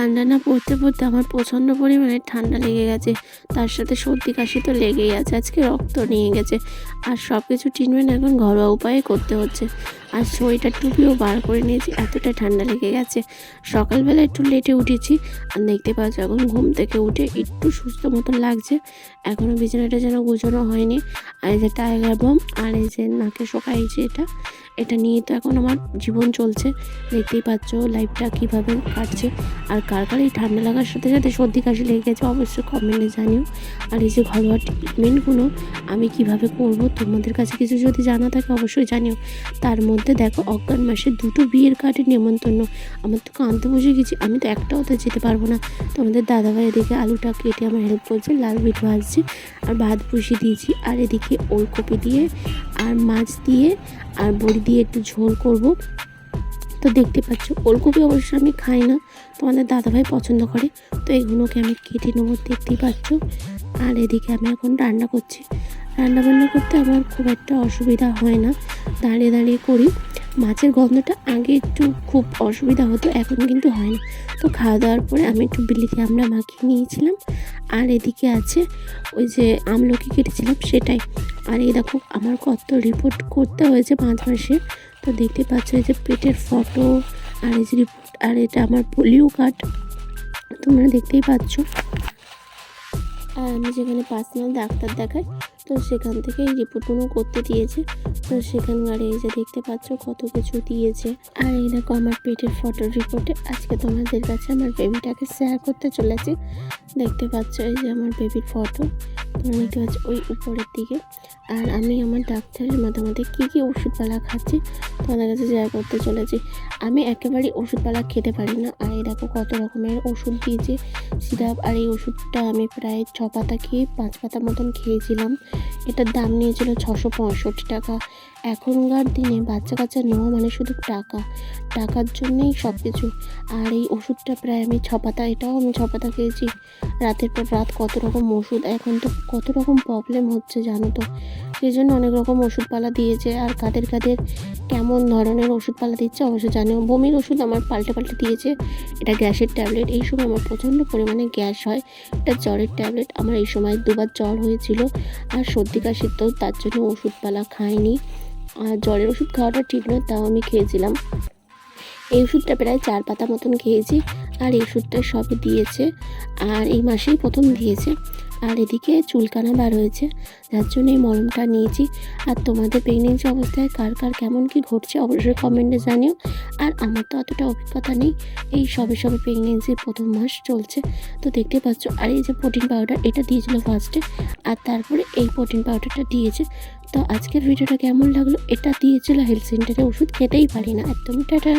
ঠান্ডা না পড়তে পড়তে আমার প্রচণ্ড পরিমাণে ঠান্ডা লেগে গেছে। তার সাথে সর্দি কাশি তো লেগেই আছে, আজকে রক্ত নিয়ে গেছে। আর সব কিছু ট্রিটমেন্ট এখন ঘরোয়া উপায়ে করতে হচ্ছে। আর সোয়েটার টুপিও বার করে নিয়েছি, এতটা ঠান্ডা লেগে গেছে। সকালবেলা একটু লেটে উঠেছি, আর দেখতে পাচ্ছ এখন ঘুম থেকে উঠে একটু সুস্থ মতন লাগছে। এখনও বিছানাটা যেন গুছানো হয়নি। আর এই যে টাইগার বম আর এই যে নাকে শোকাইছে এটা এটা নিয়ে তো এখন আমার জীবন চলছে। দেখতেই পাচ্ছ লাইফটা কীভাবে কাটছে, আর কার কার এই ঠান্ডা লাগার সাথে সাথে সর্দি কাশি লেগে গেছে অবশ্যই কমেন্টে জানিও। আর এই যে ঘরোয়া ট্রিটমেন্টগুলো আমি কীভাবে করব, তোমাদের কাছে কিছু যদি জানা থাকে অবশ্যই জানিও। তার মধ্যে দেখো, অজ্ঞান মাসে দুটো বিয়ের কার্ডের নেমন্তন্ন। আমার তো কাঁদতে বসে গেছি, আমি তো একটাও তো যেতে পারব না। তো আমাদের দাদাভাই এদিকে আলুটা কেটে আমার হেল্প করছে, লাল বিট ভাজছি, আর ভাত বসিয়ে দিয়েছি। আর এদিকে ওলকপি দিয়ে, আর মাছ দিয়ে, আর বড়ি দিয়ে একটু ঝোল করব। তো দেখতে পাচ্ছ, ওলকপি অবশ্য আমি খাই না তোমাদের দাদাভাই পছন্দ করে। তো এগুলোকে আমি কেটে নেব, দেখতেই পাচ্ছ। আর এদিকে আমি এখন রান্না করছি। রান্না বান্না করতে আমার খুব একটা অসুবিধা হয় না। দাঁড়িয়ে দাঁড়িয়ে করি। মাছের গন্ধটা আগে একটু খুব অসুবিধা হতো, এখন কিন্তু হয় না। তো খাওয়া দাওয়ার পরে আমি একটু বিলিতে আমরা মাখিয়ে নিয়েছিলাম। আর এদিকে আছে ওই যে আমলকি কেটেছিলাম সেটাই। আর এই দেখো, আমার কত রিপোর্ট করতে হয়েছে পাঁচ মাসে। তো দেখতে পাচ্ছ এই যে পেটের ফটো আর এই যে রিপোর্ট আর এটা আমার পোলিও কার্ড তোমরা দেখতেই পাচ্ছ। আর আমি যেখানে পার্সোনাল ডাক্তার দেখাই তো সেখান থেকে এই রিপোর্টগুলো করতে দিয়েছে। তো সেখানকার এই যে দেখতে পাচ্ছ কত কিছু দিয়েছে। আর এই দেখো আমার পেটের ফটো রিপোর্টে আজকে তোমাদের কাছে আমার বেবিটাকে শেয়ার করতে চলেছি। দেখতে পাচ্ছ এই যে আমার বেবির ফটো তোমরা আছে, ওই উপরের দিকে। আর আমি আমার ডাক্তারের মতামতে কী কী ওষুধপালা খাচ্ছি তোমাদের কাছে যা করতে চলেছি। আমি একেবারেই ওষুধপালা খেতে পারি না। আর এই দেখো কত রকমের ওষুধ দিয়েছে। সিরাপ আর এই ওষুধটা আমি প্রায় ছ পাতা খেয়ে পাঁচ পাতা মতন খেয়েছিলাম। এটার দাম নিয়েছিল ছশো পঁয়ষট্টি টাকা। এখনকার দিনে বাচ্চা কাচ্চা নেওয়া মানে শুধু টাকা। টাকার জন্যেই সব কিছু আর এই ওষুধটা প্রায় আমি ছপাতা পাতা, এটাও আমি ছপাতা পাতা খেয়েছি। রাতের পর রাত কত রকম ওষুধ, এখন তো কত রকম প্রবলেম হচ্ছে জানো তো? সেই জন্য অনেক রকম ওষুধপালা দিয়েছে আর কাদের কাদের কেমন ধরনের ওষুধপালা দিচ্ছে অবশ্যই জানিও। বমির ওষুধ আমার পাল্টে পাল্টে দিয়েছে। এটা গ্যাসের ট্যাবলেট। এই সময় আমার প্রচণ্ড পরিমাণে গ্যাস হয়। এটা জ্বরের ট্যাবলেট। আমার এই সময় দুবার জ্বর হয়েছিল আর সর্দি কাশির তো তার জন্য ওষুধপালা খাইনি। আর জ্বরের ওষুধ খাওয়াটা ঠিক নয়, তাও আমি খেয়েছিলাম। এই ওষুধটা প্রায় চার পাতা মতন খেয়েছি আর এই ওষুধটা সবই দিয়েছে। আর এই মাসেই প্রথম দিয়েছে। আর এদিকে চুলকানা বার হয়েছে। যার জন্য এই মলমটা নিয়েছি। আর তোমাদের প্রেগনেন্সি অবস্থায় কার কার কেমন কি ঘটছে অবশ্যই কমেন্টে জানিও। আর আমার তো অতটা অভিজ্ঞতা নেই। এই সবে সবে প্রেগনেন্সির প্রথম মাস চলছে। তো দেখতে পাচ্ছ, আর এই যে প্রোটিন পাউডার এটা দিয়েছিল ফার্স্টে আর তারপরে এই প্রোটিন পাউডারটা দিয়েছে। তো আজকের ভিডিওটা কেমন লাগল, এটা দিয়েছিল হেলথ সেন্টারে ওষুধ, খেতেই পারি না। একদম টাটা।